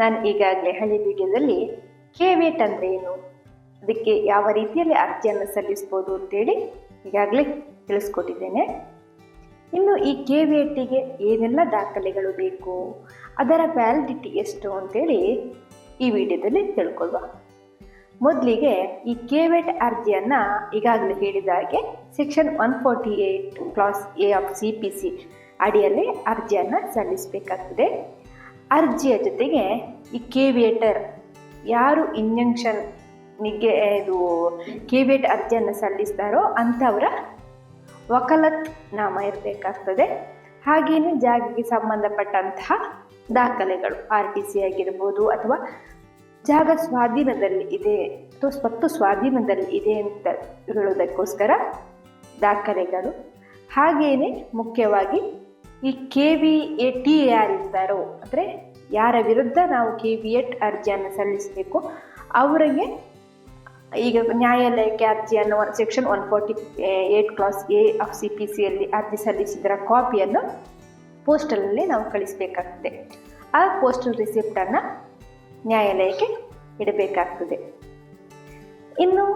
ನಾನು ಈಗಾಗಲೇ ಹಳಿ ಕೆ ಕೆವೇಟ್ ಅಂದರೆ ಏನು? ಅದಕ್ಕೆ ಯಾವ ರೀತಿಯಲ್ಲಿ ಅರ್ಜಿಯನ್ನು ಸಲ್ಲಿಸ್ಬೋದು ಅಂತೇಳಿ ಈಗಾಗಲೇ ತಿಳಿಸ್ಕೊಟ್ಟಿದ್ದೇನೆ. ಇನ್ನು ಈ ಕೆವೇಟಿಗೆ ಏನೆಲ್ಲ ದಾಖಲೆಗಳು ಬೇಕು? ಅದರ ವ್ಯಾಲಿಡಿಟಿ ಎಷ್ಟು ಅಂತೇಳಿ ಈ ವಿಡಿಯೋದಲ್ಲಿ ತಿಳ್ಕೊಳ್ಳುವ. ಮೊದಲಿಗೆ ಈ ಕೆವೆಟ್ ಅರ್ಜಿಯನ್ನು ಈಗಾಗಲೇ ಹೇಳಿದ ಹಾಗೆ section one forty eight clause A of C P C ಅಡಿಯಲ್ಲಿ ಅರ್ಜಿಯನ್ನು ಸಲ್ಲಿಸಬೇಕಾಗ್ತದೆ. ಅರ್ಜಿಯ ಜೊತೆಗೆ ಈ ಕೇವಿಯೇಟರ್, ಯಾರು ಇಂಜಂಕ್ಷನ್ನಿಗೆ ಇದು ಕೇವಿಯೇಟ್ ಅರ್ಜಿಯನ್ನು ಸಲ್ಲಿಸ್ತಾರೋ ಅಂಥವರ ವಕಲತ್ ನಾಮ ಇರಬೇಕಾಗ್ತದೆ. ಹಾಗೆಯೇ ಜಾಗಕ್ಕೆ ಸಂಬಂಧಪಟ್ಟಂತಹ ದಾಖಲೆಗಳು, ಆರ್ ಟಿ ಸಿ ಆಗಿರ್ಬೋದು ಅಥವಾ ಜಾಗ ಸ್ವಾಧೀನದಲ್ಲಿ ಇದೆ, ಅಥವಾ ಸ್ವತ್ತು ಸ್ವಾಧೀನದಲ್ಲಿ ಇದೆ ಅಂತ ಹೇಳೋದಕ್ಕೋಸ್ಕರ ದಾಖಲೆಗಳು. ಹಾಗೆಯೇ ಮುಖ್ಯವಾಗಿ ಈ ಕೆ ವಿ ಎ ಟಿ ಯಾರಿರ್ತಾರೋ ಅಂದರೆ ಯಾರ ವಿರುದ್ಧ ನಾವು ಕೆ ವಿ ಎಟ್ ಅರ್ಜಿಯನ್ನು ಸಲ್ಲಿಸಬೇಕು, ಅವರಿಗೆ ಈಗ ನ್ಯಾಯಾಲಯಕ್ಕೆ ಅರ್ಜಿಯನ್ನು section one forty eight clause A of C P ಸಿಯಲ್ಲಿ ಅರ್ಜಿ ಸಲ್ಲಿಸಿದರ ಕಾಪಿಯನ್ನು ಪೋಸ್ಟಲಲ್ಲಿ ನಾವು ಕಳಿಸಬೇಕಾಗ್ತದೆ. ಆ ಪೋಸ್ಟಲ್ ರಿಸಿಪ್ಟನ್ನು ನ್ಯಾಯಾಲಯಕ್ಕೆ ಇಡಬೇಕಾಗ್ತದೆ. ಇನ್ನು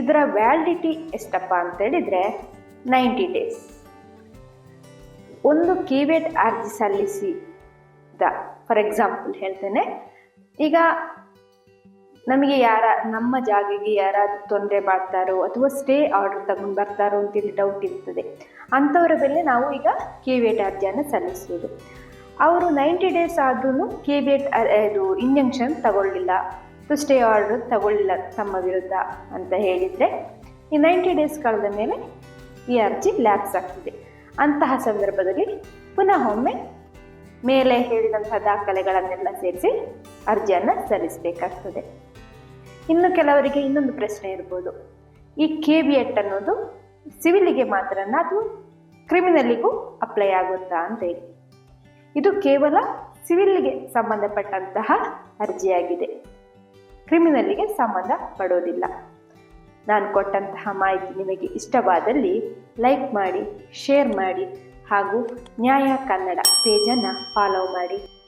ಇದರ ವ್ಯಾಲಿಡಿಟಿ ಎಷ್ಟಪ್ಪ ಅಂತ ಹೇಳಿದರೆ ನೈಂಟಿ ಡೇಸ್ ಒಂದು ಕೀವೇಟ್ ಅರ್ಜಿ ಸಲ್ಲಿಸಿದ ಫಾರ್ ಎಕ್ಸಾಂಪಲ್ ಹೇಳ್ತೇನೆ. ಈಗ ನಮಗೆ ಯಾರ, ನಮ್ಮ ಜಾಗಿಗೆ ಯಾರಾದರೂ ತೊಂದರೆ ಮಾಡ್ತಾರೋ ಅಥವಾ ಸ್ಟೇ ಆರ್ಡರ್ ತಗೊಂಡು ಬರ್ತಾರೋ ಅಂತೇಳಿ ಡೌಟ್ ಇರ್ತದೆ. ಅಂಥವರ ಮೇಲೆ ನಾವು ಈಗ ಕಿವೇಟ್ ಅರ್ಜಿಯನ್ನು ಸಲ್ಲಿಸೋದು ಅವರು ನೈಂಟಿ ಡೇಸ್ ಆದ್ರೂ ಕಿವೇಟ್ ಇದು ಇಂಜೆಕ್ಷನ್ ತಗೊಳ್ಳಿಲ್ಲ. ಸ್ಟೇ ಆರ್ಡರ್ ತಗೊಳ್ಳಿಲ್ಲ ತಮ್ಮ ವಿರುದ್ಧ ಅಂತ ಹೇಳಿದರೆ ಈ ನೈಂಟಿ ಡೇಸ್ ಕಳೆದ ಮೇಲೆ ಈ ಅರ್ಜಿ ಲ್ಯಾಪ್ಸ್ ಆಗ್ತದೆ. ಅಂತಹ ಸಂದರ್ಭದಲ್ಲಿ ಪುನಃ ಒಮ್ಮೆ ಮೇಲೆ ಹೇಳಿದಂತಹ ದಾಖಲೆಗಳನ್ನೆಲ್ಲ ಸೇರಿಸಿ ಅರ್ಜಿಯನ್ನು ಸಲ್ಲಿಸಬೇಕಾಗ್ತದೆ. ಇನ್ನು ಕೆಲವರಿಗೆ ಇನ್ನೊಂದು ಪ್ರಶ್ನೆ ಇರ್ಬೋದು. ಈ ಕೆ ಬಿ ಎಟ್ ಅನ್ನೋದು ಸಿವಿಲಿಗೆ ಮಾತ್ರನ ಅದು ಕ್ರಿಮಿನಲ್ಲಿಗೂ ಅಪ್ಲೈ ಆಗುತ್ತಾ ಅಂತ ಹೇಳಿ. ಇದು ಕೇವಲ ಸಿವಿಲ್ಗೆ ಸಂಬಂಧಪಟ್ಟಂತಹ ಅರ್ಜಿಯಾಗಿದೆ. ಕ್ರಿಮಿನಲ್ಲಿಗೆ ಸಂಬಂಧ ಪಡೋದಿಲ್ಲ ನಾನು ಕೊಟ್ಟಂತಹ ಮಾಹಿತಿ ನಿಮಗೆ ಇಷ್ಟವಾದಲ್ಲಿ ಲೈಕ್ ಮಾಡಿ ಶೇರ್ ಮಾಡಿ ಹಾಗೂ ನ್ಯಾಯ ಕನ್ನಡ ಪೇಜನ್ನು ಫಾಲೋ ಮಾಡಿ.